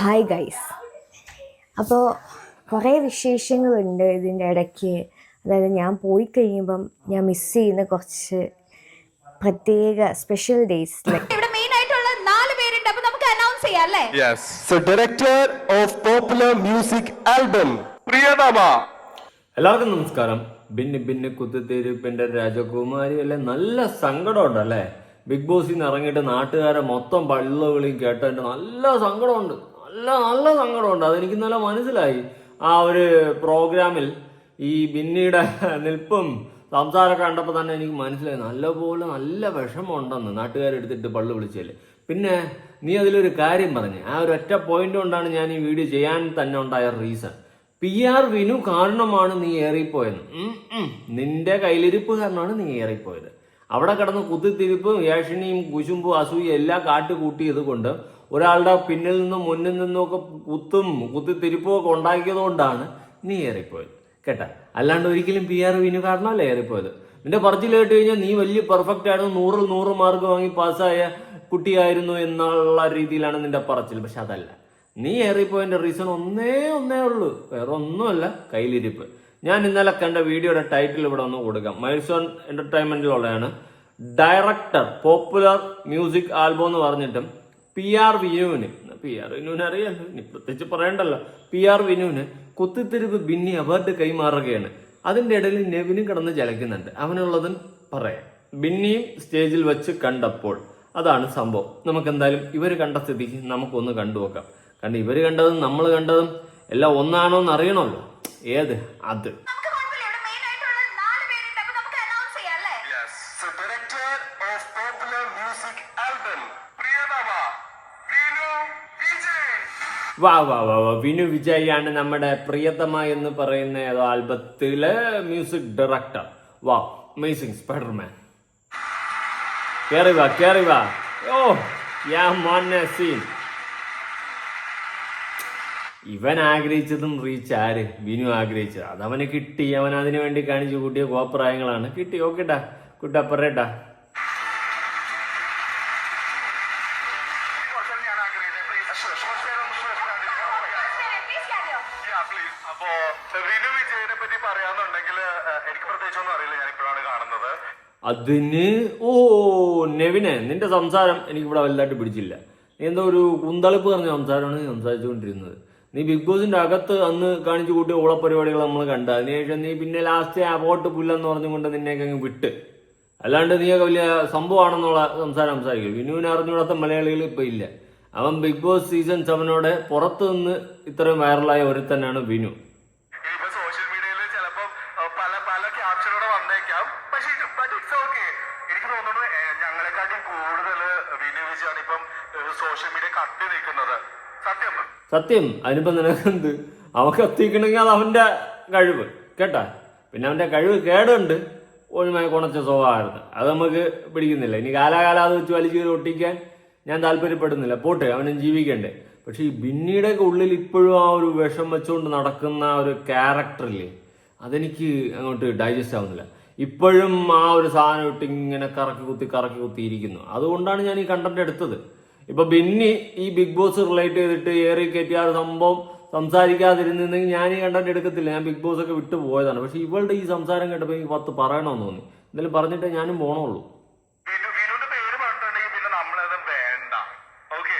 Hi guys അപ്പോൾ കുറേ വിശേഷങ്ങളുണ്ട് ഇതിന്റെ ഇടയ്ക്ക്. അതായത് ഞാൻ പോയി കഴിയുമ്പം ഞാൻ മിസ് ചെയ്യുന്ന കുറച്ച് പ്രത്യേക സ്പെഷ്യൽ ഡേയ്സ് ലൈക്ക് ഇവിടെ മെയിൻ ആയിട്ടുള്ള നാല് പേരുണ്ട്. അപ്പൊ നമുക്ക് അനൗൺസ് ചെയ്യാം അല്ലേ? Yes. So director of popular music album, Priyadama. എല്ലാവർക്കും നമസ്കാരം. ബിന്ന് ബിന്ന് കുത്തിത്തിരിപ്പിന്റെ രാജകുമാരി അല്ലെ നല്ല സങ്കടമുണ്ട് അല്ലേ? ബിഗ് ബോസിൽ നിന്ന് ഇറങ്ങിയിട്ട് നാട്ടുകാരെ മൊത്തം പള്ളുവിളിയും കേട്ടതിന്റെ നല്ല സങ്കടമുണ്ട്. നല്ല നല്ല സങ്കടമുണ്ട്. അതെനിക്ക് നല്ല മനസ്സിലായി. ആ ഒരു പ്രോഗ്രാമിൽ ഈ ബിന്നിയുടെ നിൽപ്പും സംസാരമൊക്കെ കണ്ടപ്പോൾ തന്നെ എനിക്ക് മനസ്സിലായി. നല്ലപോലെ നല്ല വിഷമമുണ്ടെന്ന് നാട്ടുകാരെടുത്തിട്ട് പള്ളു വിളിച്ചല്ലേ പിന്നെ നീ അതിലൊരു കാര്യം പറഞ്ഞു. ആ ഒരു ഒറ്റ പോയിന്റ് കൊണ്ടാണ് ഞാൻ ഈ വീഡിയോ ചെയ്യാൻ തന്നെ ഉണ്ടായ റീസൺ പി ആർ വിനു കാരണമാണ് നീ ഏറിപ്പോയെന്ന്. നിന്റെ കയ്യിലിരിപ്പ് കാരണമാണ് നീ ഏറിപ്പോയത്. അവിടെ കിടന്ന് കുത്തിത്തിരിപ്പും ഏഷണിയും കുശുമ്പും അസൂയും എല്ലാം കാട്ടുകൂട്ടിയത് കൊണ്ട് ഒരാളുടെ പിന്നിൽ നിന്നും മുന്നിൽ നിന്നും ഒക്കെ കുത്തും കുത്തിത്തിരിപ്പും ഒക്കെ ഉണ്ടാക്കിയതുകൊണ്ടാണ് നീ ഏറിപ്പോയത്. കേട്ടാ? അല്ലാണ്ട് ഒരിക്കലും പി ആർ വിനു കാരണമല്ല ഏറിപ്പോയത്. നിന്റെ പറച്ചിൽ കേട്ട് കഴിഞ്ഞാൽ നീ വലിയ പെർഫെക്റ്റ് ആയിരുന്നു. നൂറിൽ നൂറ് മാർക്ക് വാങ്ങി പാസ്സായ കുട്ടിയായിരുന്നു എന്നുള്ള രീതിയിലാണ് നിന്റെ പറച്ചിൽ. പക്ഷെ അതല്ല. നീ ഏറിപ്പോയതിന്റെ റീസൺ ഒന്നേ ഒന്നേ ഉള്ളൂ. വേറെ ഒന്നുമല്ല. കയ്യിലിരിപ്പ്. ഞാൻ ഇന്നലെ കണ്ട വീഡിയോയുടെ ടൈറ്റിൽ ഇവിടെ ഒന്ന് കൊടുക്കാം. മൈൽസോൺ എന്റർടൈൻമെന്റിലുള്ളതാണ് ഡയറക്ടർ പോപ്പുലർ മ്യൂസിക് ആൽബം എന്ന് പറഞ്ഞിട്ടും പി ആർ വിനുവിന്. പി ആർ വിനുവിനെ അറിയാം. ഇനി പ്രത്യേകിച്ച് പറയണ്ടല്ലോ. പി ആർ വിനുവിന് കുത്തിത്തിരിപ്പ് ബിന്നി അവാർഡ് കൈമാറുകയാണ്. അതിന്റെ ഇടയിൽ നെവിനും കിടന്ന് ചലയ്ക്കുന്നുണ്ട്. അവനുള്ളതും പറയാം. ബിന്നിയും സ്റ്റേജിൽ വെച്ച് കണ്ടപ്പോൾ അതാണ് സംഭവം. നമുക്ക് എന്തായാലും ഇവർ കണ്ട സ്ഥിതിക്ക് നമുക്കൊന്ന് കണ്ടു നോക്കാം കാരണം ഇവർ കണ്ടതും നമ്മൾ കണ്ടതും എല്ലാം ഒന്നാണോ എന്ന് അറിയണമല്ലോ ഏത്? അത് നമുക്ക് കുഴപ്പമില്ല ഇവിടെ മെയിൻ ആയിട്ടുള്ള നാല് പേരുണ്ട് അപ്പൊ നമുക്ക് അനൗൺസ് ചെയ്യാം അല്ലേ Yes. So director of popular music album, Vinu Vijay. വാ വാ വാ വാ. വിനു വിജയാണ് നമ്മുടെ പ്രിയതമ എന്ന് പറയുന്ന ഏതോ ആൽബത്തിലെ മ്യൂസിക് ഡയറക്ടർ വാ അമേസിംഗ് സ്പൈഡർമാൻ കേറി വാ കേറി വാ. ഓ യാ മോനെ സീൻ. ഇവൻ ആഗ്രഹിച്ചതും റീച്ച് ആര്? വിനു ആഗ്രഹിച്ചത്. അത് അവന് കിട്ടി. അവൻ അതിനു വേണ്ടി കാണിച്ചു കൂട്ടിയ കോപ്രായങ്ങളാണ്. കിട്ടി ഓക്കേട്ടാ കുട്ടാ അപ്പോ പറ്റി എനിക്ക് അറിയില്ല. ഞാൻ കാണുന്നത്. അതിന് ഓ നെവിനെ നിന്റെ സംസാരം എനിക്ക് ഇവിടെ വലുതായിട്ട് പിടിച്ചില്ല. നീ എന്തോ ഒരു കുന്തളിപ്പ് പറഞ്ഞ സംസാരമാണ് നീ സംസാരിച്ചുകൊണ്ടിരുന്നത്. നീ ബിഗ് ബോസിന്റെ അകത്ത് അന്ന് കാണിച്ചു കൂട്ടിയ ഓളപ്പരിപാടികൾ നമ്മൾ കണ്ട. അതിനുശേഷം നീ പിന്നെ ലാസ്റ്റ് ആ വോട്ട് പുല്ലെന്ന് പറഞ്ഞുകൊണ്ട് നിന്നെയൊക്കെ അങ്ങ് വിട്ട്. അല്ലാണ്ട് നീയൊക്കെ വലിയ സംഭവമാണെന്നുള്ള സംസാരം സംസാരിക്കും. വിനുവിനെ അറിഞ്ഞുകൂടാത്ത മലയാളികൾ ഇപ്പൊ ഇല്ല. അവൻ ബിഗ് ബോസ് സീസൺ സെവനോടെ പുറത്തു നിന്ന് ഇത്രയും വൈറലായ ഒരുത്തനാണ് വിനു. ഇനിയിപ്പോ സോഷ്യൽ മീഡിയയിൽ ചിലപ്പോൾ പല പല ക്യാപ്ഷനോടെ വന്നേക്കാം. പക്ഷേ ബട്ട് ഇറ്റ്സ് ഓക്കെ എനിക്ക് തോന്നുന്നു ഞങ്ങളെക്കാട്ടും കൂടുതൽ വിനു വിജയാണ് ഇപ്പം സോഷ്യൽ മീഡിയ കത്തി നിൽക്കുന്നത്. സത്യം. സത്യം. അതിനിപ്പോ നിനക്കെന്ത്? അവൻ കത്തിക്കണമെങ്കിൽ അത് അവന്റെ കഴിവ്. കേട്ടാ? പിന്നെ അവന്റെ കഴിവ് കേടുണ്ട്. ഒഴിമായി കുണച്ച സ്വഭാവമായിരുന്നു. അത് നമുക്ക് പിടിക്കുന്നില്ല. ഇനി കാലാകാലം അത് വെച്ച് വലിച്ചു ഒട്ടിക്കാൻ ഞാൻ താല്പര്യപ്പെടുന്നില്ല. പോട്ടെ അവനും ജീവിക്കണ്ടേ. പക്ഷെ ഈ ബിന്നിയുടെയൊക്കെ ഉള്ളിൽ ഇപ്പോഴും ആ ഒരു വിഷം വെച്ചുകൊണ്ട് നടക്കുന്ന ഒരു ക്യാരക്ടറില്ലേ അതെനിക്ക് അങ്ങോട്ട് ഡൈജസ്റ്റ് ആവുന്നില്ല. ഇപ്പോഴും ആ ഒരു സാധനം ഇട്ട് ഇങ്ങനെ കറക്കി കുത്തി കറക്കി കുത്തിയിരിക്കുന്നു അതുകൊണ്ടാണ് ഞാൻ ഈ കണ്ടന്റ് എടുത്തത്. ഇപ്പൊ ബിന്നി ഈ ബിഗ് ബോസ് റിലേറ്റ് ചെയ്തിട്ട് ഏറി കയറ്റി ആ സംഭവം സംസാരിക്കാതിരുന്നെങ്കിൽ ഞാൻ ഈ കണ്ടന്റ് എടുക്കത്തില്ല. ഞാൻ ബിഗ് ബോസ് ഒക്കെ വിട്ടു പോയതാണ് പക്ഷെ ഇവളുടെ ഈ സംസാരം കേട്ടപ്പോൾ എനിക്ക് പത്ത് പറയണമെന്ന് തോന്നി. എന്തായാലും പറഞ്ഞിട്ടേ ഞാനും പോണുള്ളൂ വിനു വിനുവിന്റെ പേര് പറഞ്ഞിട്ടുണ്ടെങ്കിൽ പിന്നെ നമ്മളത് വേണ്ട ഓക്കെ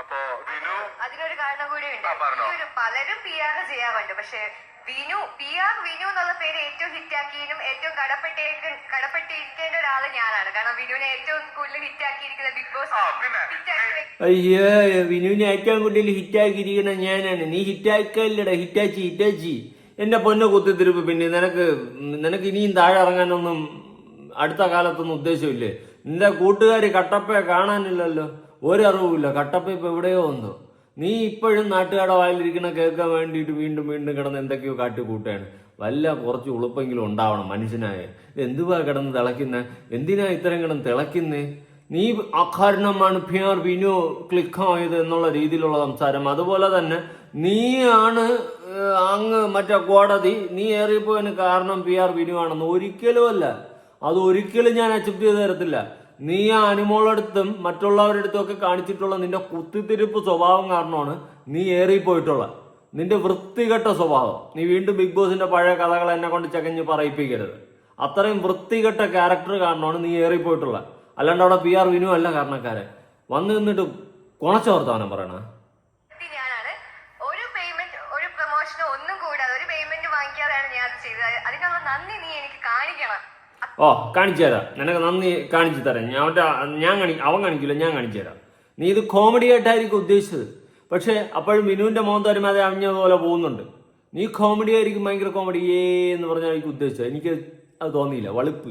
അപ്പോ വിനു അതിനൊരു കാരണം കൂടിയുണ്ട് ആ, പറഞ്ഞോ. ഈ ഒരു പലരും പി ആർ ചെയ്യാറുണ്ട് പക്ഷെ വിനു പി ആർ വിനു എന്നുള്ള പേര് ഏറ്റവും ഹിറ്റാക്കിയതിനും ഏറ്റവും കടപ്പെട്ടേക്ക് കടപ്പെട്ടിരിക്കേണ്ട ഒരാൾ ഞാനാണ് കാരണം വിനുവിനെ ഏറ്റവും കൂടുതൽ ഹിറ്റാക്കിയിരിക്കുന്ന ബിഗ് ബോസ് ആ, പിന്നെ? ഹിറ്റാക്കി അയ്യോ വിനുവിനെ ഏറ്റവും കൂടുതൽ ഹിറ്റാക്കിയിരിക്കണ ഞാനാണ്. നീ ഹിറ്റാക്കല്ലടാ ഹിറ്റാച്ചി ഹിറ്റാച്ചി. എന്റെ പൊന്നെ കുത്തിത്തിരിപ്പ് പിന്നെ നിനക്ക് നിനക്ക് ഇനിയും താഴെ ഇറങ്ങാനൊന്നും അടുത്ത കാലത്തൊന്നും ഉദ്ദേശമില്ലേ? നിന്റെ കൂട്ടുകാർ കട്ടപ്പയെ കാണാനില്ലല്ലോ. ഒരറിവുമില്ല. കട്ടപ്പ ഇപ്പൊ എവിടെയോ വന്നു. നീ ഇപ്പോഴും നാട്ടുകാരുടെ വായിലിരിക്കണ കേൾക്കാൻ വേണ്ടിയിട്ട് വീണ്ടും വീണ്ടും കിടന്ന് എന്തൊക്കെയോ കാട്ടി കൂട്ടുകയാണ് വല്ല കുറച്ച് ഉളുപ്പെങ്കിലും ഉണ്ടാവണം മനുഷ്യനായ. എന്തുവാ കിടന്ന് തിളയ്ക്കുന്നേ? എന്തിനാ ഇത്തരം കിടന്ന് തിളയ്ക്കുന്നേ? നീ അകാരണമാണ് പിയാർ വിനു ക്ലിക്കായത് എന്നുള്ള രീതിയിലുള്ള സംസാരം. അതുപോലെ തന്നെ നീയാണ് അങ്ങ് മറ്റേ കോടതി നീ ഏറിയപ്പോയതിന് കാരണം പി ആർ വിനു ആണെന്ന് ഒരിക്കലും അല്ല. അത് ഒരിക്കലും ഞാൻ അക്സെപ്റ്റ് ചെയ്ത് തരത്തില്ല. നീ ആ അനുമോളടുത്തും മറ്റുള്ളവരുടെ അടുത്തും ഒക്കെ കാണിച്ചിട്ടുള്ള നിന്റെ കുത്തിത്തിരിപ്പ് സ്വഭാവം കാരണമാണ് നീ ഏറിപ്പോയിട്ടുള്ള നിന്റെ വൃത്തികെട്ട സ്വഭാവം. നീ വീണ്ടും ബിഗ് ബോസിന്റെ പഴയ കഥകൾ എന്നെ കൊണ്ട് ചകഞ്ഞ് പറയിപ്പിക്കരുത്. അത്രയും വൃത്തികെട്ട ക്യാരക്ടർ കാരണമാണ് നീ ഏറിപ്പോയിട്ടുള്ള അല്ലാണ്ട് അവിടെ പി ആർ വിനു അല്ല കാരണക്കാരൻ വന്ന് നിന്നിട്ട് കുണച്ചോർത്താനം പറയണ. വ്യക്തി ഒരു പേയ്മെന്റ് ഒരു പ്രൊമോഷനോ ഒന്നും കൂടാതെ ഒരു പേയ്മെന്റ് വാങ്ങിക്കാതെയാണ് ഞാൻ ചെയ്തത്. അതിനുള്ള നന്ദി നീ എനിക്ക് കാണിക്കണം. ഓ കാണിച്ചു തരാം. നിനക്ക് നന്ദി കാണിച്ചു തരാം. ഞാൻ അവന്റെ ഞാൻ കാണി അവൻ കാണിക്കില്ല ഞാൻ കാണിച്ചു തരാം. നീ ഇത് കോമഡി ആയിട്ടായിരിക്കും ഉദ്ദേശിച്ചത്. പക്ഷേ അപ്പോഴും വിനുവിന്റെ മോൻ തരുമാതെ പോലെ പോകുന്നുണ്ട്. നീ കോമഡി ആയിരിക്കും ഭയങ്കര കോമഡി ഏ എന്ന് പറഞ്ഞായിരിക്കും ഉദ്ദേശിച്ചത്. എനിക്ക് അത് തോന്നിയില്ല. വളുപ്പ്.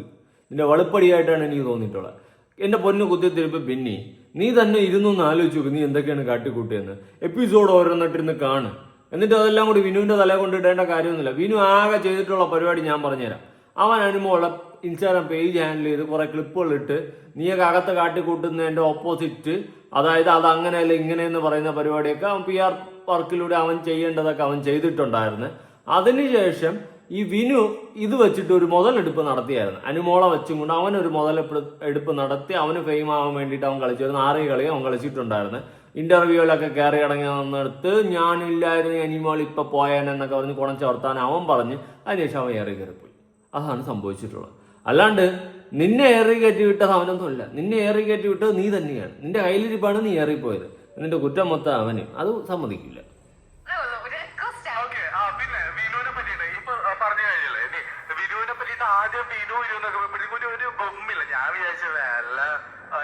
നിന്റെ വളുപ്പടിയായിട്ടാണ് എനിക്ക് തോന്നിയിട്ടുള്ളത്. എന്റെ പൊന്നു കുത്തിത്തിരിപ്പ് പിന്നെ നീ തന്നെ ഇരുന്നൊന്ന് ആലോചിച്ച് നോക്ക് നീ എന്തൊക്കെയാണ് കാട്ടിക്കൂട്ടിയെന്ന്. എപ്പിസോഡ് ഓരോന്നിട്ടിരുന്ന് കാണ്. എന്നിട്ട് അതെല്ലാം കൂടി വിനുവിന്റെ തല കൊണ്ട് ഇടേണ്ട കാര്യമൊന്നുമില്ല. വിനു ആകെ ചെയ്തിട്ടുള്ള പരിപാടി ഞാൻ പറഞ്ഞുതരാം. അവൻ അനുമോളെ ഇൻസ്റ്റാഗ്രാം പേജ് ഹാൻഡിൽ ചെയ്ത് കുറെ ക്ലിപ്പുകൾ ഇട്ട് നീയൊക്കെ അകത്ത് കാട്ടിക്കൂട്ടുന്നതിന്റെ ഓപ്പോസിറ്റ് അതായത് അത് അങ്ങനെയല്ല ഇങ്ങനെയെന്ന് പറയുന്ന പരിപാടിയൊക്കെ അവൻ പി ആർ വർക്കിലൂടെ അവൻ ചെയ്യേണ്ടതൊക്കെ അവൻ ചെയ്തിട്ടുണ്ടായിരുന്നു. അതിനുശേഷം ഈ വിനു ഇത് വെച്ചിട്ട് ഒരു മുതലെടുപ്പ് നടത്തിയായിരുന്നു. അനുമോളെ വെച്ചും കൊണ്ട് അവനൊരു മുതലെടുപ്പ് എടുപ്പ് നടത്തി അവന് ഫെയിം ആവാൻ വേണ്ടിയിട്ട് അവൻ കളിച്ചിരുന്നു ആറ് കളി അവൻ കളിച്ചിട്ടുണ്ടായിരുന്നു. ഇന്റർവ്യൂവിലൊക്കെ കയറി ഇറങ്ങി നിന്നെടുത്ത് ഞാനില്ലായിരുന്നു അനിമോൾ ഇപ്പൊ പോയാനെന്നൊക്കെ പറഞ്ഞ് കുണച്ച വർത്താൻ അവൻ പറഞ്ഞ്. അതിനുശേഷം അവൻ ഏറി കയറിപ്പോയി. അതാണ് സംഭവിച്ചിട്ടുള്ളത്. അല്ലാണ്ട് നിന്നെ ഏറി കയറ്റി വിട്ടത് അവനൊന്നുമില്ല. നിന്നെ ഏറി കയറ്റി വിട്ടത് നീ തന്നെയാണ്. നിന്റെ കയ്യിലിരിപ്പാണ് നീ ഏറിപ്പോയത്. നിന്റെ കുറ്റം മൊത്തം അവന്. അത് സമ്മതിക്കില്ല അതേ ഉള്ളൂ. ഒരു റിക്വസ്റ്റ് ആണ് ഓക്കെ ആ പിന്നെ വിനുവിനെ പറ്റിയിട്ട് ഇപ്പൊ ആ, പറഞ്ഞു കഴിഞ്ഞല്ലേ ഇനി വിനുവിനെ പറ്റിയിട്ട് ആദ്യം വിനു വിനു എന്നൊക്കെ ഒരു ഒരു ബൊമ്മില്ല. ഞാൻ വിചാരിച്ചു വല്ല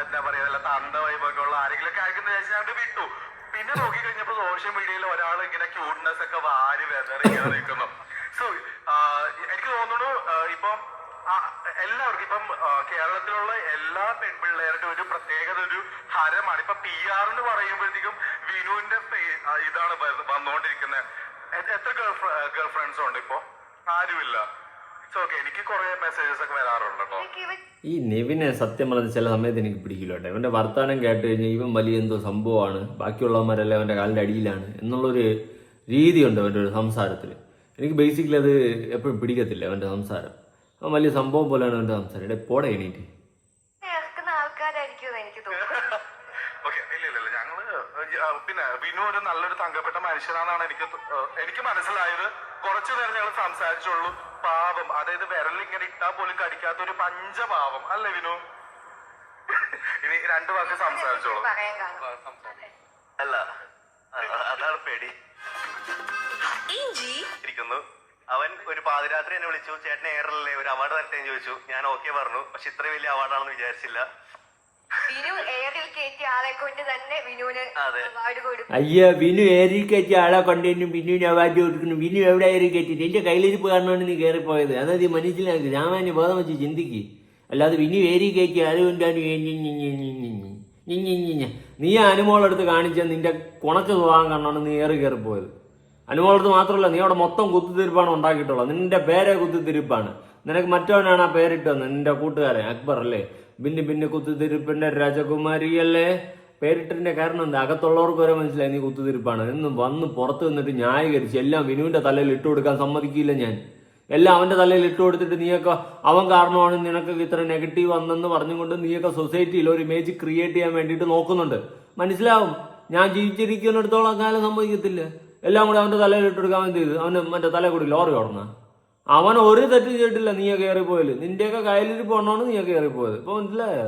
എന്താ പറയാ വല്ല തന്ത വൈബൊക്കെ ഉള്ള ആരെങ്കിലും ഒക്കെ വിചാരിച്ചാണ്ട് വിട്ടു. പിന്നെ നോക്കി കഴിഞ്ഞപ്പോ സോഷ്യൽ മീഡിയയിൽ ഒരാൾ ഇങ്ങനെ ക്യൂട്ട്നെസ് ഒക്കെ വാരി വെതറി ഇങ്ങനെ നിൽക്കുന്നു സോ എനിക്ക് തോന്നുന്നു ഇപ്പം എല്ലാവർക്കും ഇപ്പം കേരളത്തിലുള്ള എല്ലാ പെൺപിള്ളേരുടെ ഒരു പ്രത്യേകത ഒരു ഹരമാണ്. ഇപ്പൊ പി ആർ എന്ന് പറയുമ്പോഴത്തേക്കും വിനുവിന്റെ ഇതാണ് വന്നുകൊണ്ടിരിക്കുന്നത് എത്ര ഗേൾ ഗേൾ ഫ്രണ്ട്സ് ഉണ്ട് ഇപ്പൊ? ആരുമില്ല. ഈ നെവിനെ സത്യം പറഞ്ഞ ചില സമയത്ത് എനിക്ക് പിടിക്കില്ല കേട്ടോ. ഇവന്റെ വർത്താനം കേട്ട് കഴിഞ്ഞാൽ ഇവൻ വലിയ എന്തോ സംഭവമാണ്. ബാക്കിയുള്ളവന്മാരെല്ലാം അവന്റെ കാലിന്റെ അടിയിലാണ് എന്നുള്ളൊരു രീതിയുണ്ട് അവന്റെ ഒരു സംസാരത്തിൽ എനിക്ക് ബേസിക്കലി അത് എപ്പോഴും പിടിക്കത്തില്ല അവന്റെ സംസാരം. അവൻ വലിയ സംഭവം പോലെയാണ് അവന്റെ സംസാരം. ഇവിടെ പോടെ എണീറ്റ്. പിന്നെ വിനു ഒരു നല്ലൊരു തങ്കപ്പെട്ട മനുഷ്യനാണെന്നാണ് എനിക്ക് എനിക്ക് മനസ്സിലായത്. കുറച്ചു നേരം ഞങ്ങൾ സംസാരിച്ചുള്ളൂ. പാവം. അതായത് വിരലിങ്ങനെ ഇട്ടാൽ പോലും കടിക്കാത്ത ഒരു പഞ്ചപാവം. അല്ലേ വിനു? ഇനി രണ്ടു വാക്ക് സംസാരിച്ചോളൂ. അല്ല അതാണ് പേടി. ഇഞ്ചി. ഇരിക്കുന്നു. അവൻ ഒരു പാതിരാത്രി എന്നെ വിളിച്ചു. ചേട്ടൻ ഏറല്ലേ ഒരു അവാർഡ് തരട്ടെ എന്ന് ചോദിച്ചു. ഞാൻ ഓക്കെ പറഞ്ഞു. പക്ഷെ ഇത്ര വലിയ അവാർഡാണെന്ന് വിചാരിച്ചില്ല. വിനു എയറിൽ കയറ്റിയ ആളെ കൊണ്ട് തന്നെ വിനുവിന് അതെ. അവാർഡ് കൊടുക്കും അയ്യോ വിനു ഏറി കയറ്റി ആളെ കൊണ്ടുവന്നു വിനുവിന് അവാർഡ് കൊടുക്കുന്നു വിനു എവിടെ ഏറി കയറ്റി നിന്റെ കയ്യിലിരിപ്പ് കാരണമാണ് നീ കയറിപ്പോയത് അതായത് ഈ മനസ്സിലാക്കി രാമായ ബോധം വെച്ച് ചിന്തിക്ക് അല്ലാതെ വിനു ഏറി കയറ്റി അതുകൊണ്ടാണ് കൊണ്ടാണ് ഞി ഞി ഞി ഞി ഞി ഞി. ഞി ഞി ഞി ഞി. നീ ആ അനുമോളെടുത്ത് കാണിച്ച നിന്റെ കുണക്ക് സ്വഭാവം കാരണമാണ് നീ ഏറി കയറിപ്പോയത് അനുമോളടുത്ത് മാത്രമല്ല നീ അവിടെ മൊത്തം കുത്തിത്തിരിപ്പാണ് ഉണ്ടാക്കിയിട്ടുള്ളത് നിന്റെ പേരെ കുത്തിത്തിരിപ്പാണ് നിനക്ക് മറ്റവനാണ് ആ പേരിട്ട് വന്നത് നിന്റെ കൂട്ടുകാരൻ അക്ബർ അല്ലേ പിന്നെ പിന്നെ കുത്തിത്തിരിപ്പിന്റെ രാജകുമാരിയല്ലേ? പേരിട്ടതിന്റെ കാരണം എന്താ? അകത്തുള്ളവർക്ക് വരെ മനസ്സിലായി നീ കുത്തിത്തിരിപ്പാണ്. എന്നും വന്ന് പുറത്ത് നിന്നിട്ട് ന്യായീകരിച്ച് എല്ലാം വിനുവിന്റെ തലയിൽ ഇട്ടു കൊടുക്കാൻ സമ്മതിക്കില്ല ഞാൻ. എല്ലാം അവന്റെ തലയിൽ ഇട്ടു കൊടുത്തിട്ട് നീയൊക്കെ അവൻ കാരണമാണ് നിനക്ക് ഇത്ര നെഗറ്റീവ് വന്നെന്ന് പറഞ്ഞുകൊണ്ട് നീയൊക്കെ സൊസൈറ്റിയിൽ ഒരു ഇമേജ് ക്രിയേറ്റ് ചെയ്യാൻ വേണ്ടിയിട്ട് നോക്കുന്നുണ്ട്. മനസ്സിലാവും? ഞാൻ ജീവിച്ചിരിക്കുന്നിടത്തോളം കാലം സംഭവിക്കത്തില്ല എല്ലാം കൂടെ അവന്റെ തലയിൽ ഇട്ടു കൊടുക്കാൻ എന്ത് ചെയ്തു? അവന് മറ്റേ തല കൂടി ലോറി ഓടണ അവൻ ഒരു തെറ്റ് ചെയ്തിട്ടില്ല നീ കയറി പോയത് നിന്റെയൊക്കെ കയ്യിലിരിപ്പ് നീ കയറി പോയത് ഇപ്പൊ മനസ്സിലായോ?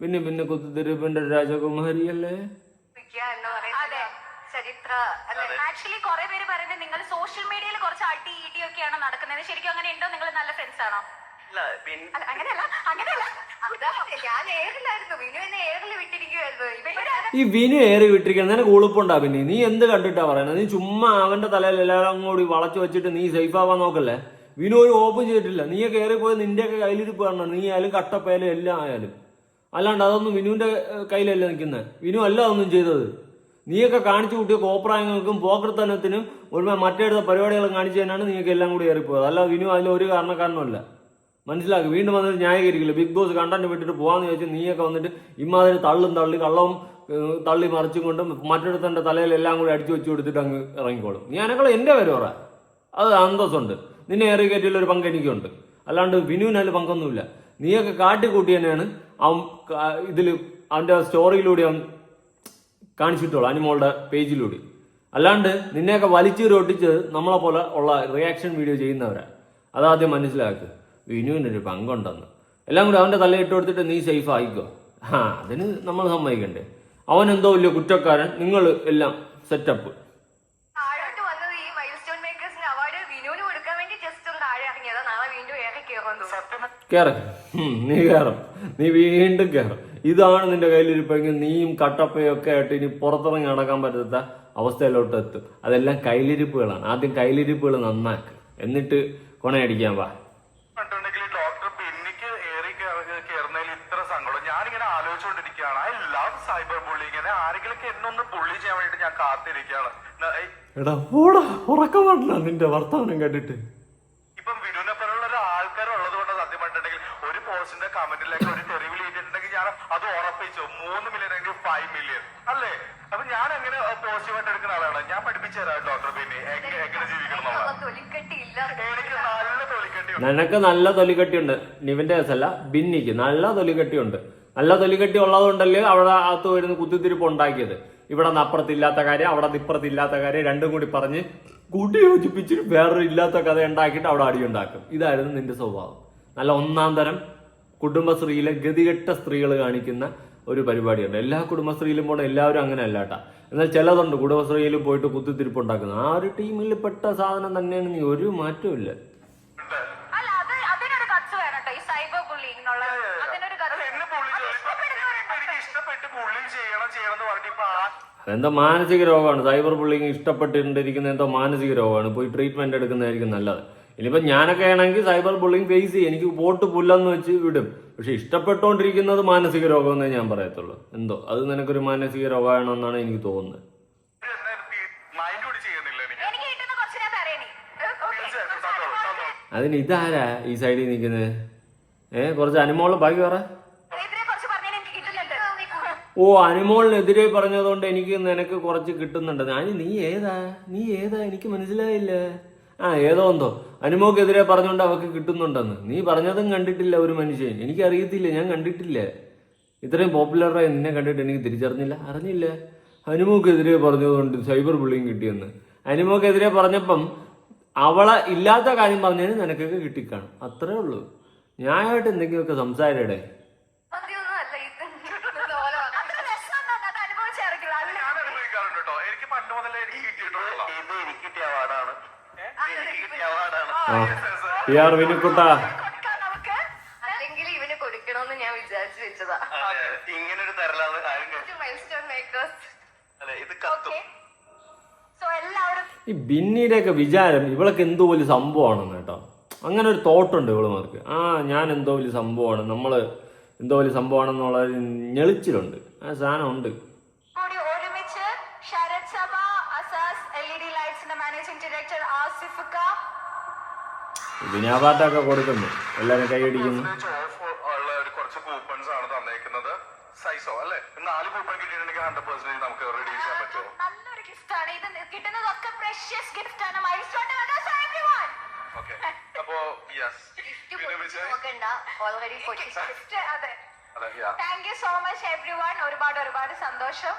പിന്നെ പിന്നെ കുത്തുതിരിപ്പിന്റെ രാജകുമാരി അല്ലേ ചരിത്ര അല്ലെ? ആക്ച്വലി കുറെ പേര് പറയുന്നത് നിങ്ങൾ സോഷ്യൽ മീഡിയയിൽ കുറച്ച് അടി ഇടിയൊക്കെയാണ് നടക്കുന്നത്. ശരിക്കും അങ്ങനെ ഉണ്ടോ? നിങ്ങൾ നല്ല ഫ്രണ്ട്സ് ആണോ? അങ്ങനെയല്ല അങ്ങനെയല്ല. അതാ. ഞാൻ എയറിലായിരുന്നു വിനു എന്നെ എയറിൽ വിട്ടിരിക്കുവായിരുന്നു. ഈ വിനു ഏറി വിട്ടിരിക്കണം നിനക്ക് ഉളുപ്പുണ്ടാ പിന്നെ. നീ എന്ത് കണ്ടിട്ടാ പറയണത് നീ ചുമ്മാ അവന്റെ തലയിൽ എല്ലാവരും കൂടി വളച്ചു വെച്ചിട്ട് നീ സേഫ് ആവാൻ നോക്കല്ലേ? വിനു ഒരു ഓപ്പൺ ചെയ്തിട്ടില്ല. നീ കയറിപ്പോയി പോയി നിന്റെയൊക്കെ കയ്യിലിരിപ്പ് കാണണം. നീ ആയാലും കട്ടപ്പയാലും എല്ലാം ആയാലും. അല്ലാണ്ട് അതൊന്നും വിനുവിന്റെ കയ്യിലല്ല നിൽക്കുന്നത് വിനു അല്ല അതൊന്നും ചെയ്തത്. നീയൊക്കെ കാണിച്ചു കൂട്ടിയ കോപ്രായങ്ങൾക്കും പോക്രത്തനത്തിനും ഒരു മറ്റേടുത്ത പരിപാടികളും കാണിച്ചു തന്നെയാണ് നീയൊക്കെ എല്ലാം കൂടി ഏറിപ്പോയത്. അല്ല വിനു അതിൽ ഒരു കാരണക്കാരനുമല്ല. മനസ്സിലാക്കി? വീണ്ടും വന്നിട്ട് ന്യായീകരിക്കില്ല. ബിഗ് ബോസ് കണ്ടന്റ് വിട്ടിട്ട് പോകാന്ന് ചോദിച്ചാൽ നീയൊക്കെ വന്നിട്ട് ഇമാതിരി തള്ളും തള്ളി കള്ളവും തള്ളി മറിച്ചും കൊണ്ട് മറ്റൊരുത്തന്റെ തലയിൽ എല്ലാം കൂടി അടിച്ചു വെച്ചു കൊടുത്തിട്ട് അങ്ങ് ഇറങ്ങിക്കോളും. നീ അനക്കളെ. എന്റെ പേര് പറ. അത് അന്തസ്സുണ്ട്. നിന്നെ ഏറി കയറ്റിയുള്ള ഒരു പങ്ക് എനിക്കുണ്ട്. അല്ലാണ്ട് വിനുവിനതിൽ പങ്കൊന്നുമില്ല. നീയൊക്കെ കാട്ടിക്കൂട്ടി തന്നെയാണ് അവൻ ഇതിൽ അവന്റെ സ്റ്റോറിയിലൂടെ അവൻ കാണിച്ചിട്ടുള്ളൂ അനിമോളുടെ പേജിലൂടെ. അല്ലാണ്ട് നിന്നെയൊക്കെ വലിച്ചീറി ഒട്ടിച്ച് നമ്മളെ പോലെ ഉള്ള റിയാക്ഷൻ വീഡിയോ ചെയ്യുന്നവരാ. അതാദ്യം മനസ്സിലാക്കുക വിനുവിനൊരു പങ്കുണ്ടെന്ന്. എല്ലാം കൂടി അവന്റെ തലയിട്ട് കൊടുത്തിട്ട് നീ സേഫ് ആയിക്കോ. ആ അതിന് നമ്മൾ സമ്മതിക്കണ്ടേ. അവൻ എന്തോ വലിയ കുറ്റക്കാരൻ. നിങ്ങൾ എല്ലാം സെറ്റപ്പ് താഴോട്ട് വന്നത് ഈ മൈൽ സ്റ്റോൺ മേക്കേഴ്സിന് അവാർഡ് വിനുവിന് കൊടുക്കാൻ വേണ്ടി ജസ്റ്റ് ഒന്ന് താഴെ ഇറങ്ങിയതാ നാളെ വീണ്ടും ഏറെ തോന്നുന്നു നീ കയറും നീ വീണ്ടും കയറും ഇതാണ് നിന്റെ കയ്യിലിരിപ്പെങ്കിൽ നീയും കട്ടപ്പയൊക്കെ ആയിട്ട് ഇനി പുറത്തിറങ്ങി നടക്കാൻ പറ്റാത്ത അവസ്ഥയിലോട്ട് എത്തും. അതെല്ലാം കയ്യിലിരിപ്പുകളാണ്. ആദ്യം കയ്യിലിരിപ്പുകൾ നന്നാക്ക്. എന്നിട്ട് കൊണയടിക്കാൻ വാ. കണ്ടിട്ടുണ്ടെങ്കിൽ ഡോക്ടർ ബിന്നിക്ക് ഏറി കയറുന്നതിൽ ഇത്ര സങ്കടം. ഞാനിങ്ങനെ ആലോചിച്ചുകൊണ്ടിരിക്കുകയാണ്. ഐ ലവ് സൈബർ ബുള്ളിങ് ആരെങ്കിലും എന്നൊന്ന് ബുള്ളി ചെയ്യാൻ വേണ്ടി ഞാൻ കാത്തിരിക്കുകയാണ്. എടാ ഓടാ ഉറക്കം പാടില്ല നിന്റെ വർത്തമാനം കേട്ടിട്ട്. ഇപ്പം വിനുവിനെ പോലുള്ള ഒരു ആൾക്കാർ ഉള്ളത് കൊണ്ട് സത്യം പറഞ്ഞിട്ടുണ്ടെങ്കിൽ ഒരു പോസ്റ്റിന്റെ കമന്റിലേക്ക് ഒരു തെറിവിൽ ചെയ്തിട്ടുണ്ടെങ്കിൽ ഞാൻ അത് ഉറപ്പിച്ചു. മൂന്ന് മില്യൺ എങ്കിൽ ഫൈവ് മില്യൺ അല്ലേ? അപ്പൊ ഞാൻ എങ്ങനെ പോസിറ്റീവായിട്ട് എടുക്കുന്ന ആളാണ്? ഞാൻ പഠിപ്പിച്ചു തരാം ഡോക്ടർ ബിന്നി എങ്ങനെ ജീവിക്കണം എനിക്ക് നല്ല തൊലിക്കെട്ടി നിനക്ക് നല്ല തൊലികെട്ടിയുണ്ട് നിവിന്റെ കേസല്ല ബിന്നിക്ക് നല്ല തൊലികെട്ടിയുണ്ട് നല്ല തൊലിക്കെട്ടി ഉള്ളതുകൊണ്ടല്ലേ അവിടെ അകത്ത് വരുന്ന കുത്തിത്തിരിപ്പ് ഉണ്ടാക്കിയത്. ഇവിടെ നിന്ന് അപ്പുറത്തില്ലാത്ത കാര്യം അവിടെ ഇപ്പുറത്ത് ഇല്ലാത്ത കാര്യം രണ്ടും കൂടി പറഞ്ഞ് കൂട്ടി യോജിപ്പിച്ചിട്ട് വേറൊരു ഇല്ലാത്ത കഥ ഉണ്ടാക്കിയിട്ട് അവിടെ അടിയുണ്ടാക്കും ഇതായിരുന്നു നിന്റെ സ്വഭാവം. നല്ല ഒന്നാം തരം കുടുംബശ്രീയിലെ ഗതികെട്ട സ്ത്രീകൾ കാണിക്കുന്ന ഒരു പരിപാടിയുണ്ട്. എല്ലാ കുടുംബശ്രീയിലും പോണ എല്ലാവരും അങ്ങനെ അല്ല കേട്ടാ എന്നാൽ ചിലതുണ്ട്. കുടുംബശ്രീയിൽ പോയിട്ട് കുത്തിത്തിരിപ്പ് ഉണ്ടാക്കുന്നത് ആ ഒരു ടീമിൽ പെട്ട സാധനം തന്നെയാണ് നീ. ഒരു മാറ്റവും ഇല്ല. അതെന്തോ മാനസിക രോഗമാണ്. സൈബർ ബുള്ളിങ് ഇഷ്ടപ്പെട്ടിട്ടുണ്ടിരിക്കുന്ന എന്തോ മാനസിക രോഗമാണ്. പോയി ട്രീറ്റ്മെന്റ് എടുക്കുന്നതായിരിക്കും നല്ലത്. ഇനിയിപ്പോ ഞാനൊക്കെ ആണെങ്കിൽ സൈബർ ബുള്ളിങ് ഫേസ് ചെയ്യും. എനിക്ക് വോട്ട് പുല്ലെന്ന് വെച്ച് വിടും. പക്ഷെ ഇഷ്ടപ്പെട്ടുകൊണ്ടിരിക്കുന്നത് മാനസിക രോഗമെന്നേ ഞാൻ പറയത്തുള്ളൂ. എന്തോ? അത് നിനക്കൊരു മാനസിക രോഗമാണെന്നാണ് എനിക്ക് തോന്നുന്നത്. അതിന് ഇതാരാ ഈ സൈഡിൽ നിൽക്കുന്നത് ഏ കുറച്ച് അനുമോൾ ബാക്കി പറ. ഓ അനുമോളിനെതിരെ പറഞ്ഞതുകൊണ്ട് എനിക്ക് നിനക്ക് കുറച്ച് കിട്ടുന്നുണ്ട്. ഞാൻ നീ ഏതാ? നീ ഏതാ? എനിക്ക് മനസ്സിലായില്ല. ആ ഏതോ എന്തോ. അനുമോക്കെതിരെ പറഞ്ഞുകൊണ്ട് അവക്ക് കിട്ടുന്നുണ്ടെന്ന്. നീ പറഞ്ഞതും കണ്ടിട്ടില്ല ഒരു മനുഷ്യൻ. എനിക്ക് അറിയത്തില്ല ഞാൻ കണ്ടിട്ടില്ല. ഇത്രയും പോപ്പുലറായി നിന്നെ കണ്ടിട്ട് എനിക്ക് തിരിച്ചറിഞ്ഞില്ല. അറിഞ്ഞില്ല. അനുമോക്കെതിരെ പറഞ്ഞതുകൊണ്ട് സൈബർ ബുള്ളിങ് കിട്ടിയെന്ന്. അനുമോക്കെതിരെ പറഞ്ഞപ്പം അവളെ ഇല്ലാത്ത കാര്യം പറഞ്ഞതിന് നിനക്കൊക്കെ കിട്ടിക്കാണും. അത്രേ ഉള്ളൂ. ന്യായമായിട്ട് എന്തെങ്കിലുമൊക്കെ സംസാരിടേ മതിയൊന്നും അല്ല ഇത് പോലെ വന്നു. അത്ര രസമൊന്നും അത് അനുഭവിച്ചിറക്കില്ല അതിൽ ഞാൻ അനുഭവിക്കാറുണ്ട് കേട്ടോ എനിക്ക് പണ്ട് മുതലേ എനിക്ക് കിട്ടിയിട്ടുള്ള ഇത് എനിക്ക് കിട്ടിയ അവാർഡാണ് എനിക്ക് കിട്ടിയ അവാർഡാണ് ആ പി ആർ വിനുക്കുട്ട കൊടുക്കാം നമുക്ക് അല്ലെങ്കിൽ ഇവന് കൊടുക്കണമെന്ന് ഞാൻ വിചാരിച്ചു വെച്ചതാ ഇങ്ങനെ ഒരു തരലാന്ന് ആരും കരുതി- മൈൽ സ്റ്റോൺ മേക്കേഴ്സ് അല്ലെ ഇത് കത്തും. സോ എല്ലാവരും ഈ ബിന്നിയുടെയൊക്കെ വിചാരം ഇവളൊക്കെ എന്തോ വലിയ സംഭവമാണെന്ന് കേട്ടോ. അങ്ങനെ ഒരു തോട്ടുണ്ട് ഇവളുമാർക്ക്. ആ ഞാൻ എന്തോ വലിയ സംഭവമാണ് നമ്മൾ എന്തോ വലിയ സംഭവമാണെന്നുള്ള ഞെളിച്ചിലുണ്ട്. ആ സാധനം ഉണ്ട്. ഇതിനാപാട്ടൊക്കെ കൊടുക്കുന്നു. എല്ലാരും കൈയടിക്കുന്നു ഓഫ് ഉള്ള ഒരു കുറച്ച് കൂപ്പൺസ് ആണ് തന്നേക്കുന്നത്. സൈസോ അല്ലേ? നാല് കൂപ്പൺ കിട്ടിയിട്ടുണ്ടെങ്കിൽ ഹൺഡ്രഡ് പെർസെന്റേജ് നമുക്ക് റെഡ്യൂസ് ചെയ്യാൻ പറ്റുമോ? നല്ലൊരു ഗിഫ്റ്റ് ആണ്. ഇത് കിട്ടുന്നതൊക്കെ പ്രഷ്യസ് ഗിഫ്റ്റ് ആണ്. മൈൽ സ്റ്റോൺ എവരിവൺ ഓക്കെ അപ്പോ യെസ് ഓൾറെഡി അതെ. Thank you so much everyone ഒരുപാട് ഒരുപാട് സന്തോഷം.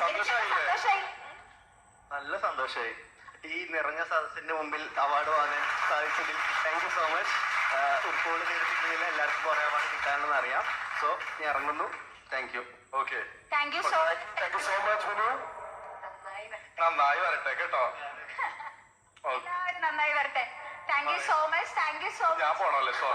സന്തോഷമായി. നല്ല സന്തോഷമായി. ഈ നിറഞ്ഞ സദസ്സിന്റെ മുമ്പിൽ അവാർഡ് വാങ്ങാൻ സാധിച്ചതിൽ താങ്ക് യു സോ മച്ച് ഉൾക്കൊള്ളു നേരിട്ടിട്ടുണ്ടെങ്കിൽ എല്ലാവർക്കും കുറെ അവാർഡ് കിട്ടാണെന്ന് അറിയാം. സോ ഞാൻ ഇറങ്ങുന്നു. Thank you okay thank you so much thank you so much Vinu നന്നായി വരട്ടെ കേട്ടോ. നന്നായി വരട്ടെ. Thank you so much thank you so ഞാൻ പോണല്ലേ? സോ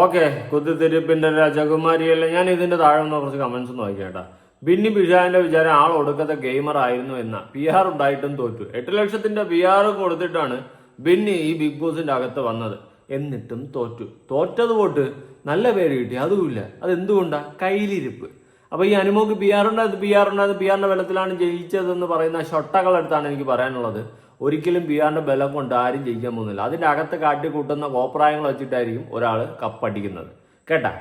ഓക്കെ കുത്തിത്തിരിപ്പിന്റെ രാജകുമാരിയല്ലേ? ഞാൻ ഇതിന്റെ താഴെ നിന്ന് കുറച്ച് കമന്റ്സ് ഒന്ന് വായിക്കാം കേട്ടാ ബിന്നി ബിഷാന്റെ വിചാരം ആൾ ഒടുക്കത്തെ ഗെയിമർ ആയിരുന്നു എന്ന പി ആർ ഉണ്ടായിട്ടും തോറ്റു. എട്ട് ലക്ഷത്തിന്റെ പി ആർ കൊടുത്തിട്ടാണ് ബിന്നി ഈ ബിഗ് ബോസിന്റെ അകത്ത് വന്നത്. എന്നിട്ടും തോറ്റു. തോറ്റത് പോട്ട് നല്ല പേര് കിട്ടി. അതുമില്ല അത് എന്തുകൊണ്ടാ കയ്യിലിരിപ്പ്. അപ്പൊ ഈ അനുമോക്ക് പി ആർ ഉണ്ടായത് പി ആർ ഉണ്ടായത് പി ആറിന്റെ ബലത്തിലാണ് ജയിച്ചതെന്ന് പറയുന്ന ഷൊട്ടകളെടുത്താണ് എനിക്ക് പറയാനുള്ളത്. ഒരിക്കലും പി ആറിന്റെ ബലം കൊണ്ട് ആരും ജയിക്കാൻ പോകുന്നില്ല. അതിന്റെ അകത്ത് കാട്ടി കൂട്ടുന്ന കോപ്രായങ്ങൾ വെച്ചിട്ടായിരിക്കും ഒരാൾ കപ്പടിക്കുന്നത്. കേട്ടാ?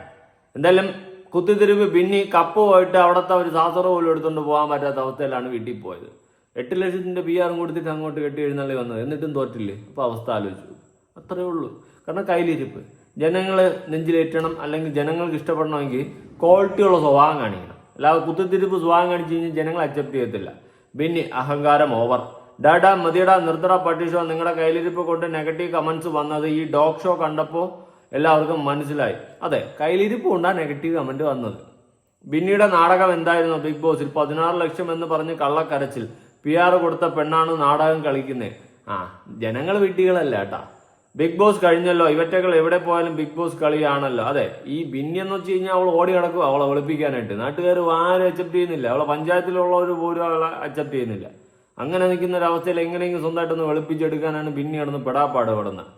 എന്തായാലും കുത്തിത്തിരിവ് പിന്നെ കപ്പ് പോയിട്ട് അവിടുത്തെ ഒരു സാസറ പോലും എടുത്തുകൊണ്ട് പോകാൻ പറ്റാത്ത അവസ്ഥയിലാണ് വീട്ടിൽ പോയത്. എട്ട് ലക്ഷത്തിന്റെ പി ആറും കൊടുത്തിട്ട് അങ്ങോട്ട് കെട്ടി എഴുന്നള്ളി വന്നത്. എന്നിട്ടും തോറ്റില്ലേ? അപ്പൊ അവസ്ഥ ആലോചിച്ചു. അത്രേ ഉള്ളൂ. കാരണം കയ്യിലിരിപ്പ്. ജനങ്ങൾ നെഞ്ചിലേറ്റണം. അല്ലെങ്കിൽ ജനങ്ങൾക്ക് ഇഷ്ടപ്പെടണമെങ്കിൽ ക്വാളിറ്റിയുള്ള സ്വഭാവം കാണിക്കണം. അല്ലാതെ കുത്തിത്തിരിപ്പ് സ്വഭാവം കാണിച്ചു കഴിഞ്ഞാൽ ജനങ്ങൾ അക്സെപ്റ്റ് ചെയ്യത്തില്ല. പിന്നെ അഹങ്കാരം ഓവർ ഡാഡാ മതിയടാ നിർത്തട പട്ടിഷോ നിങ്ങളുടെ കയ്യിലിരിപ്പ് കൊണ്ട് നെഗറ്റീവ് കമന്റ്സ് വന്നത് ഈ ഡോഗ് ഷോ കണ്ടപ്പോൾ എല്ലാവർക്കും മനസ്സിലായി. അതെ കയ്യിലിരിപ്പ് കൊണ്ടാണ് നെഗറ്റീവ് കമന്റ് വന്നത്. ബിന്നിയുടെ നാടകം എന്തായിരുന്നു? ബിഗ് ബോസിൽ പതിനാറ് ലക്ഷം എന്ന് പറഞ്ഞ് കള്ളക്കരച്ചിൽ. പി ആർ കൊടുത്ത പെണ്ണാണ് നാടകം കളിക്കുന്നത് ആ ജനങ്ങൾ വിട്ടികളല്ല കേട്ടാ. ബിഗ് ബോസ് കഴിഞ്ഞല്ലോ. ഇവറ്റകൾ എവിടെ പോയാലും ബിഗ് ബോസ് കളിയാണല്ലോ. അതെ ഈ ബിന്നി എന്ന് വെച്ച് കഴിഞ്ഞാൽ അവൾ ഓടി കിടക്കും അവളെ വെളുപ്പിക്കാനായിട്ട് നാട്ടുകാർ ആരും അക്സെപ്റ്റ് ചെയ്യുന്നില്ല. അവളെ പഞ്ചായത്തിലുള്ളവർ പോലും അവളെ അക്സെപ്റ്റ് ചെയ്യുന്നില്ല. അങ്ങനെ നിൽക്കുന്ന ഒരു അവസ്ഥയിൽ എങ്ങനെയെങ്കിലും സ്വന്തമായിട്ടൊന്ന് വെളുപ്പിച്ചെടുക്കാനാണ് ബിന്നി കിടന്ന് പെടാപ്പാട് പെടുന്നത്.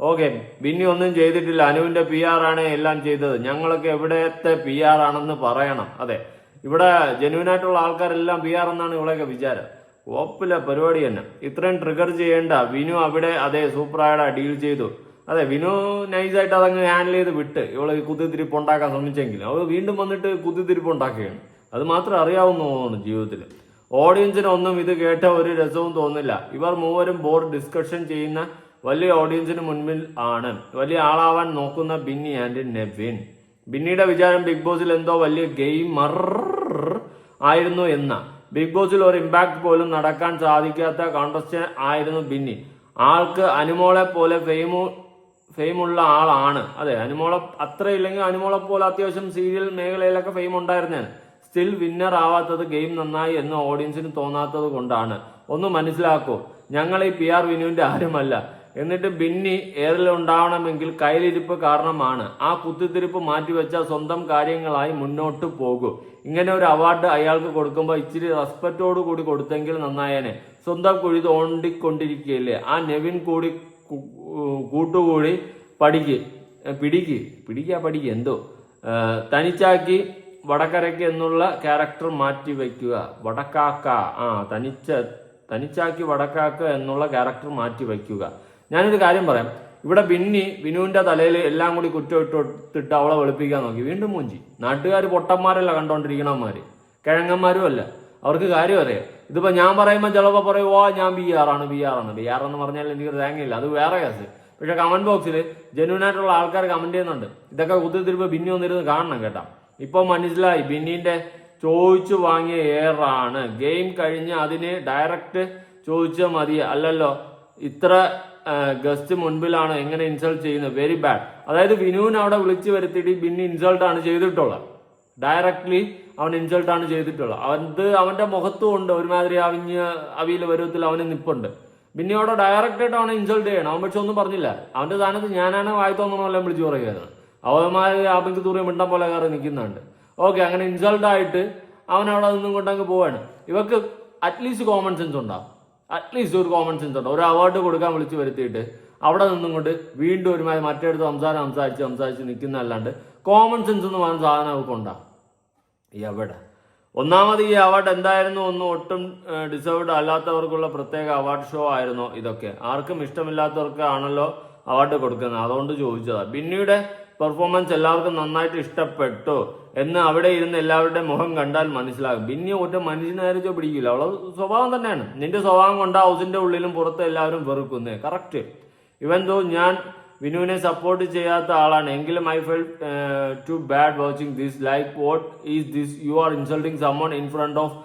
ഓക്കെ ബിന്നി ഒന്നും ചെയ്തിട്ടില്ല. അനുവിന്റെ പി ആർ ആണ് എല്ലാം ചെയ്തത്. ഞങ്ങളൊക്കെ എവിടത്തെ പി ആർ ആണെന്ന് പറയണം. അതെ ഇവിടെ ജെനുവിനായിട്ടുള്ള ആൾക്കാരെല്ലാം പി ആർ എന്നാണ് ഇവിടെയൊക്കെ വിചാരം. ഓപ്പില്ല പരിപാടി തന്നെ. ഇത്രയും ട്രിഗർ ചെയ്യേണ്ട വിനു അവിടെ അതെ സൂപ്പറായിട്ട് ഡീൽ ചെയ്തു. അതെ വിനു നൈസായിട്ട് അതങ്ങ് ഹാൻഡിൽ ചെയ്ത് വിട്ട് ഇവൾ കുത്തിത്തിരിപ്പ് ഉണ്ടാക്കാൻ ശ്രമിച്ചെങ്കിൽ. അവൾ വീണ്ടും വന്നിട്ട് കുത്തിത്തിരിപ്പ് ഉണ്ടാക്കുകയാണ്. അത് മാത്രം അറിയാവുന്ന തോന്നുന്നു ജീവിതത്തിൽ ഓഡിയൻസിനൊന്നും ഇത് കേട്ട ഒരു രസവും തോന്നില്ല. ഇവർ മൂവരും ബോർഡ് ഡിസ്കഷൻ ചെയ്യുന്ന വലിയ ഓഡിയൻസിന് മുൻപിൽ ആണ്. വലിയ ആളാവാൻ നോക്കുന്ന ബിന്നി ആൻഡ് നെവിൻ. ബിന്നിയുടെ വിചാരം ബിഗ് ബോസിൽ എന്തോ വലിയ ഗെയിമർ ആയിരുന്നു എന്ന. ബിഗ് ബോസിൽ ഒരു ഇമ്പാക്ട് പോലും നടക്കാൻ സാധിക്കാത്ത കോൺട്രസ്റ്റ് ആയിരുന്നു ബിന്നി. ആൾക്ക് അനുമോളെ പോലെ ഫെയിമു ഫെയിമുള്ള ആളാണ്. അതെ അനുമോളെ അത്ര ഇല്ലെങ്കിൽ അനുമോളെ പോലെ അത്യാവശ്യം സീരിയൽ മേഖലയിലൊക്കെ ഫെയിം ഉണ്ടായിരുന്നേ. സ്റ്റിൽ വിന്നർ ആവാത്തത് ഗെയിം നന്നായി എന്ന് ഓഡിയൻസിന് തോന്നാത്തത് കൊണ്ടാണ്. ഒന്ന് മനസ്സിലാക്കൂ ഞങ്ങൾ ഈ പി ആർ വിനുവിന്റെ ആരുമല്ല. എന്നിട്ട് ബിന്നി ഏറിൽ ഉണ്ടാവണമെങ്കിൽ കയ്യിലിരിപ്പ് കാരണമാണ്. ആ കുത്തിത്തിരിപ്പ് മാറ്റിവെച്ച സ്വന്തം കാര്യങ്ങളായി മുന്നോട്ട് പോകും. ഇങ്ങനെ ഒരു അവാർഡ് അയാൾക്ക് കൊടുക്കുമ്പോൾ ഇച്ചിരി റെസ്പെക്റ്റോട് കൂടി കൊടുത്തെങ്കിൽ നന്നായേനെ. സ്വന്തം കുഴി തോണ്ടിക്കൊണ്ടിരിക്കുകയല്ലേ? ആ നെവിൻ കൂടി കൂട്ടുകൂടി പഠിക്ക്. പിടിക്ക്. പിടിക്കുക പഠിക്കുക എന്തോ. തനിച്ചാക്കി വടക്കരയ്ക്ക് എന്നുള്ള ക്യാരക്ടർ മാറ്റി വയ്ക്കുക വടക്കാക്ക. ആ തനിച്ച തനിച്ചാക്കി വടക്കാക്ക എന്നുള്ള ക്യാരക്ടർ മാറ്റി വയ്ക്കുക ഞാനൊരു കാര്യം പറയാം. ഇവിടെ ബിന്നി വിനുവിന്റെ തലയിൽ എല്ലാം കൂടി കുറ്റം ഇട്ടിട്ട് അവളെ വെളുപ്പിക്കാൻ നോക്കി. വീണ്ടും മൂഞ്ചി. നാട്ടുകാർ പൊട്ടന്മാരല്ല കണ്ടോണ്ടിരിക്കണമാര് കിഴങ്ങന്മാരും അല്ല. അവർക്ക് കാര്യം അറിയാം. ഇതിപ്പോ ഞാൻ പറയുമ്പോൾ ചിലപ്പോൾ പറയും ഓ ഞാൻ ബി ആർ ആണ് ബി ആർ ആണ്. ബി ആർ എന്ന് പറഞ്ഞാൽ എനിക്ക് തേങ്ങയില്ല. അത് വേറെ കേസ്. പക്ഷെ കമന്റ് ബോക്സിൽ ജെന്യൂൻ ആയിട്ടുള്ള ആൾക്കാർ കമന്റ് ചെയ്യുന്നുണ്ട്. ഇതൊക്കെ കുത്തിത്തിരിപ്പ് ബിന്നി വന്നിരുന്ന് കാണണം കേട്ടാ. ഇപ്പൊ മനസ്സിലായി ബിന്നിന്റെ ചോദിച്ചു വാങ്ങിയ എയറാണ് ഗെയിം കഴിഞ്ഞ് അതിന് ഡയറക്റ്റ് ചോദിച്ചാൽ മതി അല്ലല്ലോ ഇത്ര ഗസ്റ്റ് മുൻപിലാണ് എങ്ങനെ ഇൻസൾട്ട് ചെയ്യുന്നത്? വെരി ബാഡ് അതായത് വിനുവിന് അവിടെ വിളിച്ചു വരുത്തിയിട്ട് ബിന്നി ഇൻസൾട്ട് ആണ് ചെയ്തിട്ടുള്ളത്. ഡയറക്ട്ലി അവൻ ഇൻസൾട്ട് ആണ് ചെയ്തിട്ടുള്ളത്. അവൻ അവന്റെ മുഖത്തും ഉണ്ട്. ഒരുമാതിരി അവിഞ്ഞ് അവിയിൽ വരുവത്തിൽ അവന് നിപ്പുണ്ട്. പിന്നെ അവിടെ ഡയറക്റ്റ് ആയിട്ട് അവനെ ഇൻസൾട്ട് ചെയ്യണം. അവൻ പക്ഷെ ഒന്നും പറഞ്ഞില്ല. അവന്റെ സ്ഥാനത്ത് ഞാനാണ് വായി വിളിച്ചു പറയുകയായിരുന്നു അവന്മാര് ആപ്പിക്ക് തൂറി മിണ്ടം പോലെ കയറി നിൽക്കുന്നുണ്ട്. ഓക്കെ അങ്ങനെ ഇൻസൾട്ട് ആയിട്ട് അവൻ അവിടെ നിന്നും കൊണ്ടങ്ങ് പോവാണ്. ഇവക്ക് അറ്റ്ലീസ്റ്റ് കോമൺ സെൻസ് ഉണ്ടാവും. അറ്റ്ലീസ്റ്റ് ഒരു കോമൺ സെൻസ് ഉണ്ട്. ഒരു അവാർഡ് കൊടുക്കാൻ വിളിച്ച് വരുത്തിയിട്ട് അവിടെ നിന്നും കൊണ്ട് വീണ്ടും ഒരുമാതിരി മറ്റേടത്ത് സംസാരം സംസാരിച്ച് സംസാരിച്ച് നിൽക്കുന്നതല്ലാണ്ട് കോമൺ സെൻസ് എന്ന് പറഞ്ഞ സാധനം അവർക്ക് ഉണ്ടാവും എവിടെ? ഒന്നാമത് ഈ അവാർഡ് എന്തായിരുന്നു ഒന്നും ഒട്ടും ഡിസേർവ്ഡ് അല്ലാത്തവർക്കുള്ള പ്രത്യേക അവാർഡ് ഷോ ആയിരുന്നോ? ഇതൊക്കെ. ആർക്കും ഇഷ്ടമില്ലാത്തവർക്ക് ആണല്ലോ അവാർഡ് കൊടുക്കുന്നത്. അതുകൊണ്ട് ചോദിച്ചതാണ് ബിന്നിയുടെ പെർഫോമൻസ് എല്ലാവർക്കും നന്നായിട്ട് ഇഷ്ടപ്പെട്ടു എന്ന് അവിടെ ഇരുന്ന് എല്ലാവരുടെ മുഖം കണ്ടാൽ മനസ്സിലാകും. പിന്നെ ഒറ്റ മനുഷ്യനായിരിച്ചോ പിടിക്കില്ല. അവളെ സ്വഭാവം തന്നെയാണ്. നിന്റെ സ്വഭാവം കൊണ്ട് ഹൗസിന്റെ ഉള്ളിലും പുറത്ത് എല്ലാവരും വെറുക്കുന്നത് കറക്റ്റ് ഇവൻ തോ ഞാൻ വിനുവിനെ സപ്പോർട്ട് ചെയ്യാത്ത ആളാണ് എങ്കിലും I feel too bad watching this like what is this you are insulting someone in front of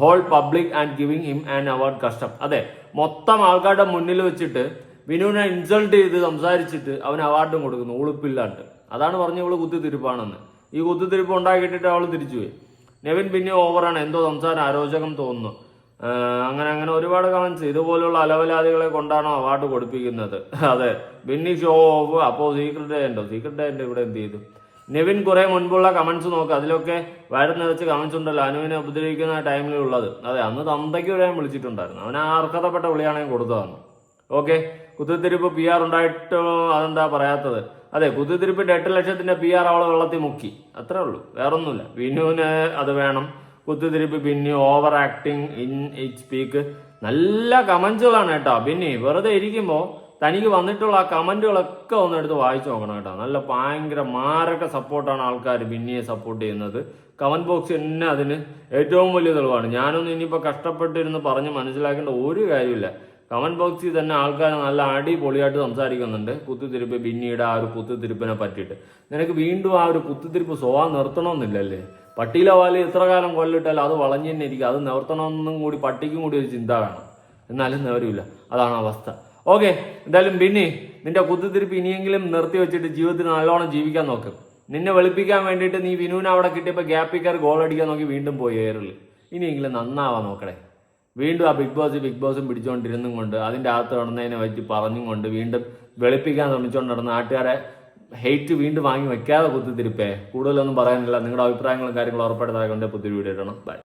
whole public and giving him an award കഷ്ടം അതെ മൊത്തം ആൾക്കാരുടെ മുന്നിൽ വെച്ചിട്ട് വിനുവിനെ ഇൻസൾട്ട് ചെയ്ത് സംസാരിച്ചിട്ട് അവന് അവാർഡും കൊടുക്കുന്നു. ഉളുപ്പില്ലാണ്ട്. അതാണ് പറഞ്ഞ ഇവൾ കുത്തിത്തിരിപ്പാണെന്ന്. ഈ കുത്തിത്തിരിപ്പ് ഉണ്ടാക്കിയിട്ടിട്ട് അവൾ തിരിച്ചുപോയി. നെവിൻ പിന്നെ ഓവറാണ്. എന്തോ സംസാരം അരോചകം തോന്നുന്നു. അങ്ങനെ അങ്ങനെ ഒരുപാട് കമൻസ് ഇതുപോലുള്ള അലവലാദികളെ കൊണ്ടാണോ അവാർഡ് കൊടുപ്പിക്കുന്നത്. അതെ ബിന്നി ഷോ ഓഫ് അപ്പോ സീക്രട്ട് ഉണ്ടോ? സീക്രട്ട് ഉണ്ട്? ഇവിടെ എന്ത് ചെയ്തു? നെവിൻ കുറേ മുൻപുള്ള കമൻസ് നോക്ക്. അതിലൊക്കെ വയറ് നിറച്ച് കമൻസ് ഉണ്ടല്ലോ. അനുവിനെ ഉപദ്രവിക്കുന്ന ടൈമിലുള്ളത് അതെ അന്ന് തന്തയ്ക്ക് ഞാൻ വിളിച്ചിട്ടുണ്ടായിരുന്നു. അവൻ ആ അർഹതപ്പെട്ട വിളിയാണ് ഞാൻ കൊടുത്തതെന്ന് ഓക്കെ കുത്തിത്തിരിപ്പ് പി ആർ ഉണ്ടായിട്ടോ? അതെന്താ പറയാത്തത്? അതെ കുത്തിത്തിരിപ്പിന്റെ എട്ട് ലക്ഷത്തിന്റെ പി ആർ അവളെ വെള്ളത്തിൽ മുക്കി. അത്രേ ഉള്ളൂ. വേറൊന്നുമില്ല. വിനുവിന് അത് വേണം. കുത്തിത്തിരിപ്പ് പിന്നെ over acting in it speak നല്ല കമന്റുകളാണ് കേട്ടോ. പിന്നെ വെറുതെ ഇരിക്കുമ്പോൾ തനിക്ക് വന്നിട്ടുള്ള ആ കമന്റുകളൊക്കെ ഒന്ന് എടുത്ത് വായിച്ചു നോക്കണം കേട്ടോ. നല്ല ഭയങ്കര മാരക സപ്പോർട്ടാണ് ആൾക്കാർ ബിന്നിയെ സപ്പോർട്ട് ചെയ്യുന്നത്. കമന്റ് ബോക്സ് തന്നെ അതിന് ഏറ്റവും വലിയ തെളിവാണ്. ഞാനൊന്നും ഇനിയിപ്പോൾ കഷ്ടപ്പെട്ടിരുന്ന് പറഞ്ഞ് മനസ്സിലാക്കേണ്ട ഒരു കാര്യമില്ല കമന്റ് ബോക്സിൽ തന്നെ ആൾക്കാർ നല്ല അടിപൊളിയായിട്ട് സംസാരിക്കുന്നുണ്ട്. കുത്തിത്തിരിപ്പ് പിന്നീട് ആ ഒരു കുത്തിത്തിരിപ്പിനെ പറ്റിയിട്ട്. നിനക്ക് വീണ്ടും ആ ഒരു കുത്തിത്തിരിപ്പ് സ്വഭാവം നിർത്തണമെന്നില്ലല്ലേ? പട്ടിയിലെ വാൽ എത്ര കാലം കൊല്ലിട്ടാലും അത് വളഞ്ഞു തന്നെ ഇരിക്കും. അത് നിവർത്തണമെന്നും കൂടി പട്ടിക്കും കൂടി ഒരു ചിന്ത വേണം. എന്നാലും നിവരില്ല അതാണ് അവസ്ഥ. ഓക്കെ എന്തായാലും പിന്നെ നിന്റെ കുത്തിത്തിരിപ്പ് ഇനിയെങ്കിലും നിർത്തി വെച്ചിട്ട് ജീവിതത്തിൽ നല്ലോണം ജീവിക്കാൻ നോക്കും. നിന്നെ വെളുപ്പിക്കാൻ വേണ്ടിയിട്ട് നീ വിനുവിനെ അവിടെ കിട്ടിയപ്പോൾ ഗ്യാപ്പിക്കാർ ഗോൾ അടിക്കാൻ നോക്കി വീണ്ടും പോയി എയറിൽ ഇനിയെങ്കിലും നന്നാവാൻ നോക്കണേ. വീണ്ടും ആ ബിഗ് ബോസ് ബിഗ് ബോസും പിടിച്ചുകൊണ്ടിരുന്നും കൊണ്ട് അതിന്റെ അകത്ത് നടന്നതിനെ പറ്റി പറഞ്ഞും കൊണ്ട് വീണ്ടും വെളുപ്പിക്കാൻ ശ്രമിച്ചുകൊണ്ട് നടന്ന നാട്ടുകാരെ ഹെയ്റ്റ് വീണ്ടും വാങ്ങി വെക്കാതെ കുത്തിത്തിരിപ്പേ. കൂടുതലൊന്നും പറയാനില്ല. നിങ്ങളുടെ അഭിപ്രായങ്ങളും കാര്യങ്ങളും ഉറപ്പായിട്ട് താഴെ കൊണ്ട് പുതിയ വീഡിയോ ഇടണം. ബൈ